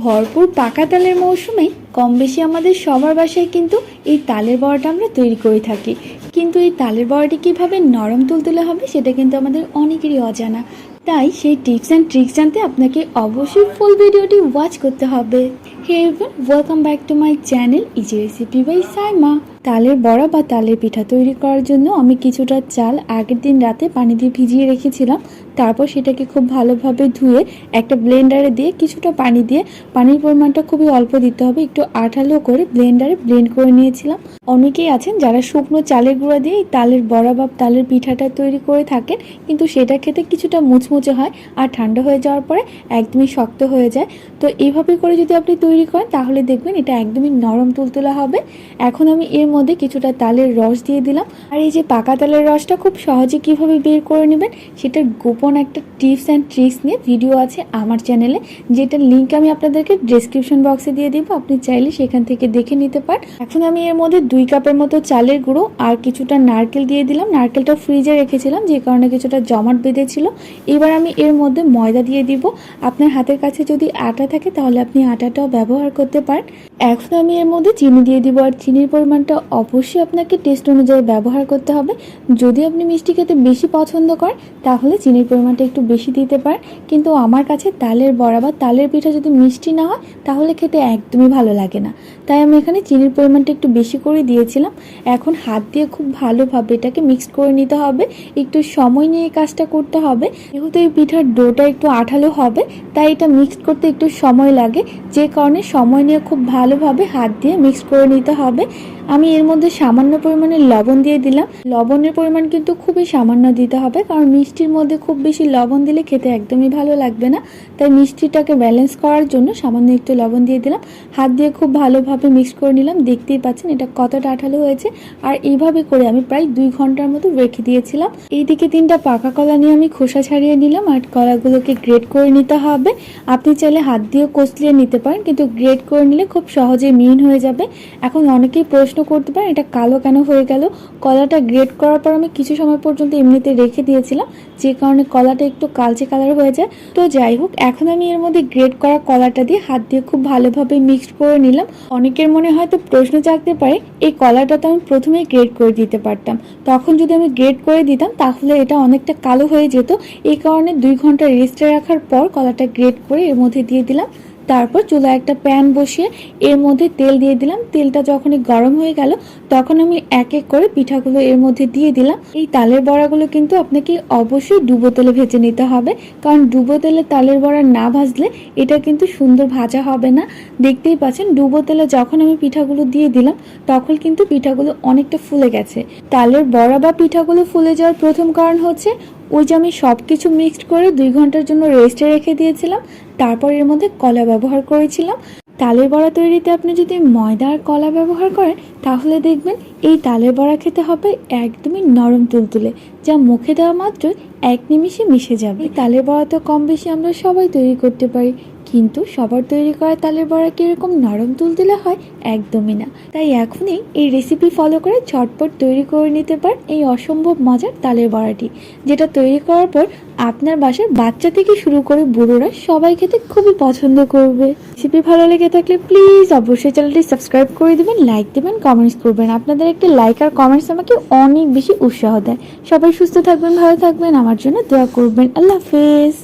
ভরপুর পাকা তালের মৌসুমে কম বেশি আমাদের সবার বাসায় কিন্তু এই তালের বড়াটা আমরা তৈরি করে থাকি। কিন্তু এই তালের বড়াটি কীভাবে নরম তুলতুলে হবে সেটা কিন্তু আমাদের অনেকেরই অজানা। তাই সেই টিপস অ্যান্ড ট্রিক্স জানতে আপনাকে অবশ্যই ফুল ভিডিওটি ওয়াচ করতে হবে। Hey everyone welcome back to my channel easy recipe by Saima তালের বড়া বা তালের পিঠা তৈরি করার জন্য আমি কিছুটা চাল আগের দিন রাতে পানি দিয়ে ভিজিয়ে রেখেছিলাম। তারপর সেটাকে খুব ভালোভাবে ধুয়ে একটা ব্লেন্ডারে দিয়ে কিছুটা পানি দিয়ে পানির পরিমাণটা খুবই অল্প দিতে হবে, একটু আঠালো করে ব্লেন্ডারে ব্লেন্ড করে নিয়েছিলাম। অনেকেই আছেন যারা শুকনো চালের গুঁড়া দিয়ে তালের বড়া বা তালের পিঠাটা তৈরি করে থাকেন, কিন্তু সেটা খেতে কিছুটা মুচমুচে হয় আর ঠান্ডা হয়ে যাওয়ার পরে একদমই শক্ত হয়ে যায়। তো এইভাবে করে যদি আপনি তৈরি করেন, তাহলে দেখবেন এটা একদমই নরম তুলতুলা হবে। এখন আমি এর মধ্যে কিছুটা তালের রস দিয়ে দিলাম। আর এই যে পাকা তালের রসটা খুব সহজে কীভাবে বের করে নেবেন, সেটার গোপন একটা টিপস অ্যান্ড ট্রিক্স নিয়ে ভিডিও আছে আমার চ্যানেলে, যেটার লিঙ্ক আমি আপনাদেরকে ডিসক্রিপশন বক্সে দিয়ে দিব। আপনি চাইলে সেখান থেকে দেখে নিতে পারেন এখন আমি এর মধ্যে দুই কাপের মতো চালের গুঁড়ো আর কিছুটা নারকেল দিয়ে দিলাম। নারকেলটা ফ্রিজে রেখেছিলাম, যে কারণে কিছুটা জমাট বেঁধেছিল। এবার আমি এর মধ্যে ময়দা দিয়ে দিব। আপনার হাতের কাছে যদি আটা থাকে, তাহলে আপনি আটাটাও ব্যবহার করতে পারেন। এখন আমি এর মধ্যে চিনি দিয়ে দিব আর চিনির পরিমাণটা অবশ্যই আপনাকে টেস্ট অনুযায়ী ব্যবহার করতে হবে। যদি আপনি মিষ্টি খেতে বেশি পছন্দ করেন, তাহলে চিনির পরিমাণটা একটু বেশি দিতে পারেন। কিন্তু আমার কাছে তালের বড়া বা তালের পিঠা যদি মিষ্টি না হয়, তাহলে খেতে একদমই ভালো লাগে না। তাই আমি এখানে চিনির পরিমাণটা একটু বেশি করে দিয়েছিলাম। এখন হাত দিয়ে খুব ভালোভাবে এটাকে মিক্স করে নিতে হবে। একটু সময় নিয়ে এই কাজটা করতে হবে। যেহেতু এই পিঠার ডোটা একটু আঠালো হবে, তাই এটা মিক্স করতে একটু সময় লাগে। যে কারণে সময় নিয়ে খুব ভালোভাবে হাত দিয়ে মিক্স করে নিতে হবে। আমি এর মধ্যে সামান্য পরিমাণে লবণ দিয়ে দিলাম। লবণের পরিমাণ কিন্তু খুবই সামান্য দিতে হবে, কারণ মিষ্টির মধ্যে খুব বেশি লবণ দিলে খেতে একদমই ভালো লাগবে না। তাই মিষ্টিটাকে ব্যালেন্স করার জন্য সামান্য একটু লবণ দিয়ে দিলাম। হাত দিয়ে খুব ভালোভাবে মিক্স করে নিলাম, দেখতেই পাচ্ছেন এটা কতটা আঠালো হয়েছে। আর এইভাবে করে আমি প্রায় দুই ঘণ্টার মতো রেখে দিয়েছিলাম। এইদিকে তিনটা পাকা কলা নিয়ে আমি খোসা ছাড়িয়ে নিলাম, আর কলাগুলোকে গ্রেট করে নিতে হবে। আপনি চাইলে হাত দিয়ে কষলিয়ে নিতে পারেন, কিন্তু গ্রেট করে নিলে খুব সহজে মিহিন হয়ে যাবে। এখন অনেকেই প্রশ্ন করতে পারেন, এটা কালো কেন হয়ে গেল? কলাটা গ্রেড করার পর আমি কিছু সময় পর্যন্ত এমনিতে রেখে দিয়েছিলাম, যে কারণে কলাটা একটু কালচে কালার হয়ে যায়। তো যাই হোক, এখন আমি এর মধ্যে গ্রেড করা কলাটা দিয়ে হাত দিয়ে খুব ভালোভাবে মিক্সড করে নিলাম। অনেকের মনে হয়তো প্রশ্ন জাগতে পারে, এই কলাটা তো আমি প্রথমেই গ্রেড করে দিতে পারতাম। তখন যদি আমি গ্রেড করে দিতাম, তাহলে এটা অনেকটা কালো হয়ে যেত। এই কারণে দুই ঘণ্টা রেস্টে রাখার পর কলাটা গ্রেড করে এর মধ্যে দিয়ে দিলাম। তারপর চুলায় একটা প্যান বসিয়ে এর মধ্যে তেল দিয়ে দিলাম। তেলটা যখনই গরম হয়ে গেল, তখন আমি এক এক করে পিঠাগুলো এর মধ্যে দিয়ে দিলাম। এই তালের বড়াগুলো কিন্তু আপনাকে অবশ্যই ডুবো তেলে ভেজে নিতে হবে। কারণ ডুবো তেলে তালের বড়া না ভাজলে এটা কিন্তু সুন্দর ভাজা হবে না। দেখতেই পাচ্ছেন, ডুবো তেলে যখন আমি পিঠাগুলো দিয়ে দিলাম, তখন কিন্তু পিঠাগুলো অনেকটা ফুলে গেছে। তালের বড়া বা পিঠাগুলো ফুলে যাওয়ার প্রথম কারণ হচ্ছে ওই যে আমি সব কিছু মিক্সড করে দুই ঘণ্টার জন্য রেস্টে রেখে দিয়েছিলাম, তারপর এর মধ্যে কলা ব্যবহার করেছিলাম। তালের বড়া তৈরিতে আপনি যদি ময়দা আর কলা ব্যবহার করেন, তাহলে দেখবেন এই তালের বড়া খেতে হবে একদমই নরম তুলতুলে, যা মুখে দেওয়া মাত্র এক নিমিষে মিশে যাবে। তালের বড়া তো কম বেশি আমরা সবাই তৈরি করতে পারি। কিন্তু সবার তৈরি করা তালের বড়া কীরকম নরম তুলতুলে হয়? একদমই না। তাই এখনই এই রেসিপি ফলো করে ঝটপট তৈরি করে নিতে পারেন এই অসম্ভব মজার তালের বড়াটি, যেটা তৈরি করার পর আপনার বাসার বাচ্চা থেকে শুরু করে বুড়োরা সবাই খেতে খুবই পছন্দ করবে। রেসিপি ভালো লেগে থাকলে প্লিজ অবশ্যই চ্যানেলটি সাবস্ক্রাইব করে দেবেন লাইক দেবেন কমেন্টস করবেন। আপনাদের একটা লাইক আর কমেন্টস আমাকে অনেক বেশি উৎসাহ দেয়। সবাই সুস্থ থাকবেন, ভালো থাকবেন। আমার জন্য দোয়া করবেন। আল্লাহ হাফেজ।